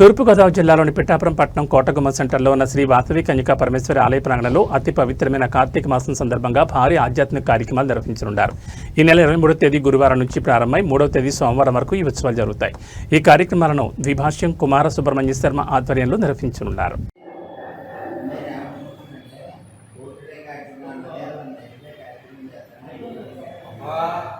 తూర్పుగోదావరి జిల్లాలోని పిఠాపురం పట్టణం కోటగుమ్మ సెంటర్లో ఉన్న శ్రీ వాసవి కన్యకా పరమేశ్వరి ఆలయ ప్రాంగణంలో అతి పవిత్రమైన కార్తీక మాసం సందర్భంగా భారీ ఆధ్యాత్మిక కార్యక్రమాలు నిర్వహించనున్నారు. ఈ నెల ఇరవై మూడో తేదీ గురువారం నుంచి ప్రారంభమై మూడవ తేదీ సోమవారం వరకు ఈ ఉత్సవాలు జరుగుతాయి. ఈ కార్యక్రమాలను ద్విభాష్యం కుమార సుబ్రహ్మణ్య శర్మ ఆధ్వర్యంలో నిర్వహించనున్నారు. ्वा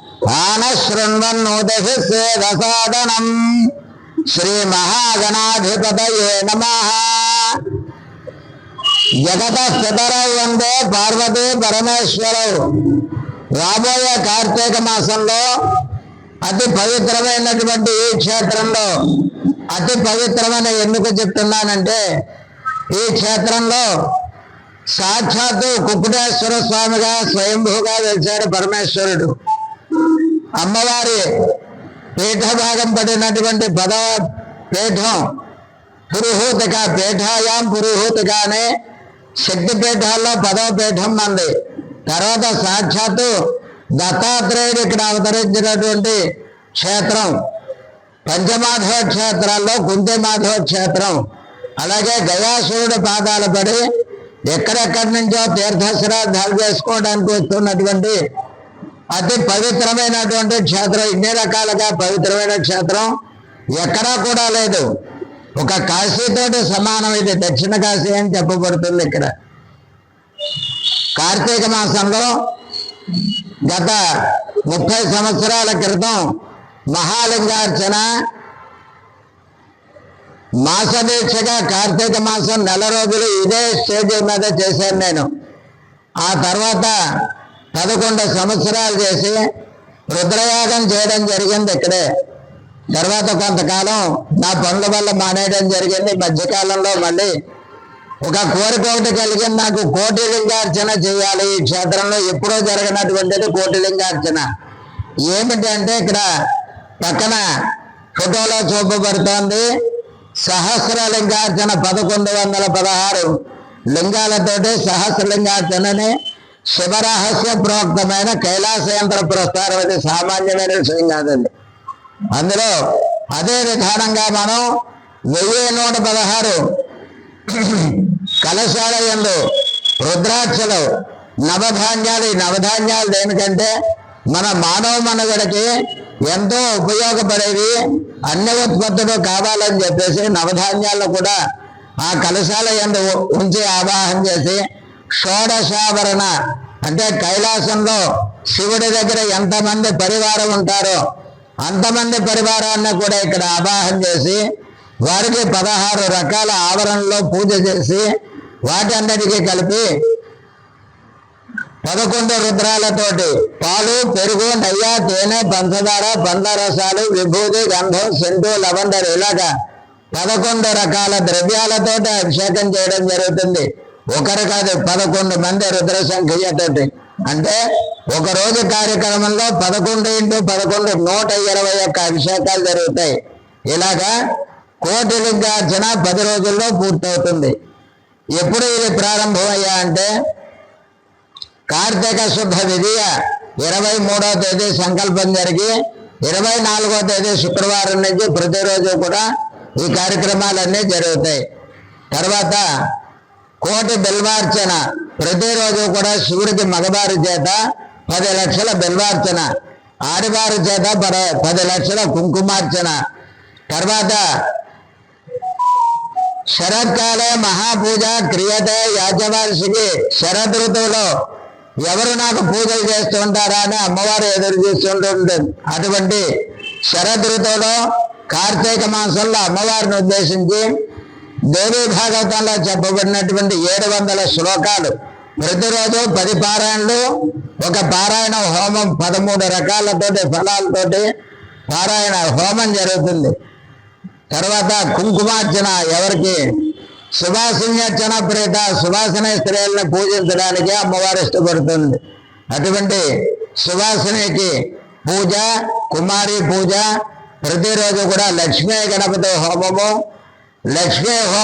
స్థానశృణ్వన్నోదశేదసాదనం శ్రీమహాగణాధిపతయే నమ. జగత పితరై రాబోయే కార్తీక మాసంలో అతి పవిత్రమైనటువంటి ఈ క్షేత్రంలో అతి పవిత్రమైన ఎందుకు చెప్తున్నానంటే ఈ క్షేత్రంలో సాక్షాత్తు కుక్కుటేశ్వర స్వామిగా స్వయంభూగా వెలిచాడు పరమేశ్వరుడు. అమ్మవారి పీఠభాగం పడినటువంటి పద పీఠం పురుహూతిక పీఠాయాం పురుహూతిక అనే శక్తి పీఠాల్లో పదవ పీఠం మంది. తర్వాత సాక్షాత్తు దత్తాత్రేయుడు ఇక్కడ అవతరించినటువంటి క్షేత్రం పంచమాధవ క్షేత్రాల్లో కుంతి మాధవ క్షేత్రం. అలాగే గయాసురుడు పాదాలు పడి ఎక్కడెక్కడి నుంచో తీర్థశరాధాలు చేసుకోవడానికి వస్తున్నటువంటి అతి పవిత్రమైనటువంటి క్షేత్రం ఇన్ని రకాలుగా పవిత్రమైన క్షేత్రం ఎక్కడా కూడా లేదు. ఒక కాశీతోటి సమానం ఇది దక్షిణ కాశీ అని చెప్పబడుతుంది ఇక్కడ. కార్తీక మాసంలో గత ముప్పై సంవత్సరాల క్రితం మహాలింగార్చన మాస దీక్షగా కార్తీక మాసం నెల రోజులు ఇదే స్టేజ్ మీద చేశాను నేను. ఆ తర్వాత పదకొండు సంవత్సరాలు చేసి రుద్రయాగం చేయడం జరిగింది ఇక్కడే. తర్వాత కొంతకాలం నా పనుల వల్ల మానేయడం జరిగింది. మధ్యకాలంలో మళ్ళీ ఒక కోరిక ఒకటి కలిగింది. నాకు కోటి లింగార్చన చేయాలి. ఈ క్షేత్రంలో ఎప్పుడో జరిగినటువంటిది కోటి లింగార్చన. ఏమిటంటే ఇక్కడ పక్కన ఫోటోలో చూపబడుతోంది. సహస్ర లింగార్చన పదకొండు వందల పదహారు లింగాలతోటి సహస్రలింగార్చనని శివరహస్య ప్రోక్తమైన కైలాస యంత్ర అది సామాన్యమైన విషయం కాదండి. అందులో అదే విధానంగా మనం వెయ్యి నూట పదహారు కలశాల రుద్రాక్షలు నవధాన్యాలు ఈ నవధాన్యాలు దేనికంటే మన మానవ మనుగడకి ఎంతో ఉపయోగపడేవి అన్ని ఉత్పత్తులు కావాలని చెప్పేసి నవధాన్యాలను కూడా ఆ కలశాల ఎందు ఉంచి ఆవాహన చేసి షోడశాభరణ అంటే కైలాసంలో శివుడి దగ్గర ఎంతమంది పరివారం ఉంటారో అంతమంది పరివారాన్ని కూడా ఇక్కడ అవాహం చేసి వారికి పదహారు రకాల ఆవరణలో పూజ చేసి వాటి అందరికీ కలిపి పదకొండు రుద్రాలతోటి పాలు పెరుగు నెయ్య తేనె పంచదార పంచరసాలు విభూతి గంధం సెంటు లవండర్ ఇలాగా పదకొండు రకాల ద్రవ్యాలతోటి అభిషేకం చేయడం జరుగుతుంది. ఒకరు కాదు పదకొండు మంది రుద్ర సంఖ్యతోటి అంటే ఒక రోజు కార్యక్రమంలో పదకొండు ఇంటూ పదకొండు నూట ఇరవై ఒక్క అభిషేకాలు జరుగుతాయి. ఇలాగా కోటి లింగార్చన పది రోజుల్లో పూర్తవుతుంది. ఎప్పుడు ఇది ప్రారంభమయ్యా అంటే కార్తీక శుద్ధ విధియ ఇరవై మూడో తేదీ సంకల్పం జరిగి ఇరవై నాలుగో తేదీ శుక్రవారం నుంచి ప్రతిరోజు కూడా ఈ కార్యక్రమాలన్నీ జరుగుతాయి. తర్వాత కోటి బిల్వార్చన. ప్రతిరోజు కూడా శివుడికి మగవారి చేత పది లక్షల బిల్వార్చన. ఆడవారి చేత పది లక్షల కుంకుమార్చన. తర్వాత శరత్కాలే మహాపూజ క్రియతే యాజమార్షికి శరత్ ఋతువులో. ఎవరు నాకు పూజలు చేస్తుంటారా అని అమ్మవారు ఎదురు చూస్తుంటుంది. అటువంటి శరద్ ఋతువులో కార్తీక మాసంలో అమ్మవారిని ఉద్దేశించి దేవీ భాగవతంలో చెప్పబడినటువంటి ఏడు వందల శ్లోకాలు. ప్రతిరోజు పది పారాయణలు ఒక పారాయణ హోమం పదమూడు రకాలతోటి ఫలాలతోటి పారాయణ హోమం జరుగుతుంది. తర్వాత కుంకుమార్చన ఎవరికి? సుభాషిణ్యర్చన ప్రేత సుభాషణ స్త్రీలను పూజించడానికి అమ్మవారు ఇష్టపడుతుంది. అటువంటి సుభాషిణికి పూజ కుమారి పూజ ప్రతిరోజు కూడా లక్ష్మీ గణపతి హోమము లక్ష్మీ హోమం